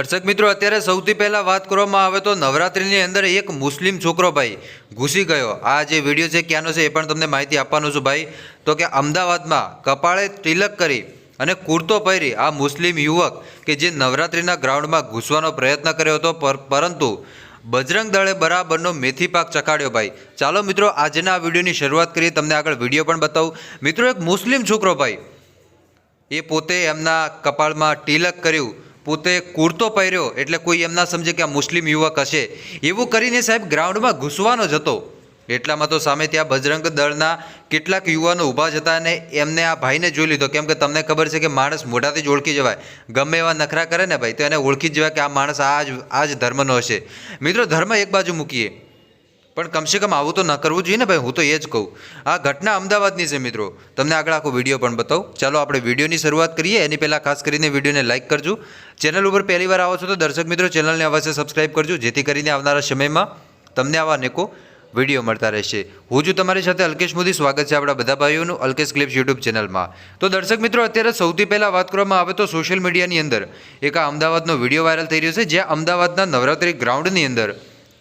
દર્શક મિત્રો, અત્યારે સૌથી પહેલાં વાત કરવામાં આવે તો નવરાત્રિની અંદર એક મુસ્લિમ છોકરો ભાઈ ઘૂસી ગયો. આ જે વીડિયો છે, ક્યાંનો છે એ પણ તમને માહિતી આપવાનો છું ભાઈ. તો કે અમદાવાદમાં કપાળે તિલક કરી અને કુર્તો પહેરી આ મુસ્લિમ યુવક કે જે નવરાત્રિના ગ્રાઉન્ડમાં ઘૂસવાનો પ્રયત્ન કર્યો હતો, પર- પરંતુ બજરંગ દળે બરાબરનો મેથી પાક ચખાડ્યો ભાઈ. ચાલો મિત્રો, આજના આ વિડીયોની શરૂઆત કરીએ. તમને આગળ વીડિયો પણ બતાવું. મિત્રો, એક મુસ્લિમ છોકરો ભાઈ, એ પોતે એમના કપાળમાં તિલક કર્યું. પોતે કુર્તો પહેર્યો એટલે કોઈ એમ ના સમજે કે આ મુસ્લિમ યુવક હશે. એવું કરીને સાહેબ ગ્રાઉન્ડમાં ઘૂસવાનો જ હતો. એટલામાં તો સામે ત્યાં બજરંગ દળના કેટલાક યુવાનો ઊભા જ હતા અને એમને આ ભાઈને જોઈ લીધો. કેમ કે તમને ખબર છે કે માણસ મોઢાથી જ ઓળખી જવાય. ગમે એવા નખરા કરે ને ભાઈ, તો એને ઓળખી જવાય કે આ માણસ આ જ આ જ ધર્મનો હશે. મિત્રો, ધર્મ એક બાજુ મૂકીએ. પણ કમસે કમ આવું તો ન કરવું જોઈએ ને ભાઈ, હું તો એ જ કહું. આ ઘટના અમદાવાદની છે મિત્રો. તમને આગળ આખો વીડિયો પણ બતાવું. ચાલો આપણે વિડીયોની શરૂઆત કરીએ. એની પહેલાં ખાસ કરીને વિડીયોને લાઇક કરજો. ચેનલ ઉપર પહેલી વાર આવો છો તો દર્શક મિત્રો, ચેનલને અવશ્ય સબસ્ક્રાઇબ કરજો, જેથી કરીને આવનારા સમયમાં તમને આવા અનેકો વીડિયો મળતા રહેશે. હું છું તમારી સાથે અલ્કેશ મોદી. સ્વાગત છે આપણા બધા ભાઈઓનું અલ્કેશ ક્લિપ્સ યુટ્યુબ ચેનલમાં. તો દર્શક મિત્રો, અત્યારે સૌથી પહેલાં વાત કરવામાં આવે તો સોશિયલ મીડિયાની અંદર એક આ અમદાવાદનો વીડિયો વાયરલ થઈ રહ્યો છે, જ્યાં અમદાવાદના નવરાત્રી ગ્રાઉન્ડની અંદર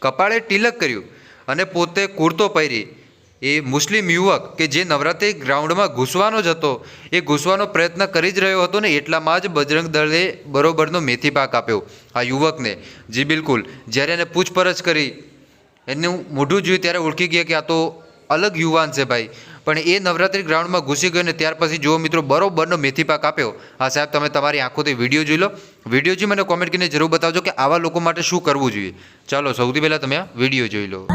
કપાળે તિલક કર્યું. અને પોતે કુર્તો પહેરી. એ મુસ્લિમ યુવક કે જે નવરાત્રી ગ્રાઉન્ડમાં ઘૂસવાનો જ હતો, એ ઘૂસવાનો પ્રયત્ન કરી જ રહ્યો હતો ને એટલામાં જ બજરંગ દળે બરોબરનો મેથી પાક આપ્યો આ યુવકને. જી બિલકુલ. જ્યારે એને પૂછપરછ કરી, એનું મોઢું જોયું ત્યારે ઓળખી ગયા કે આ તો અલગ યુવાન છે ભાઈ. પણ એ નવરાત્રી ગ્રાઉન્ડમાં ઘૂસી ગયો ને ત્યાર પછી જુઓ મિત્રો, બરોબરનો મેથી પાક આપ્યો. હા સાહેબ, તમે તમારી આંખોથી વીડિયો જોઈ લો. વીડિયો જોઈ મને કોમેન્ટ કરીને જરૂર બતાવજો કે આવા લોકો માટે શું કરવું જોઈએ. ચાલો, સૌથી પહેલાં તમે આ વીડિયો જોઈ લો.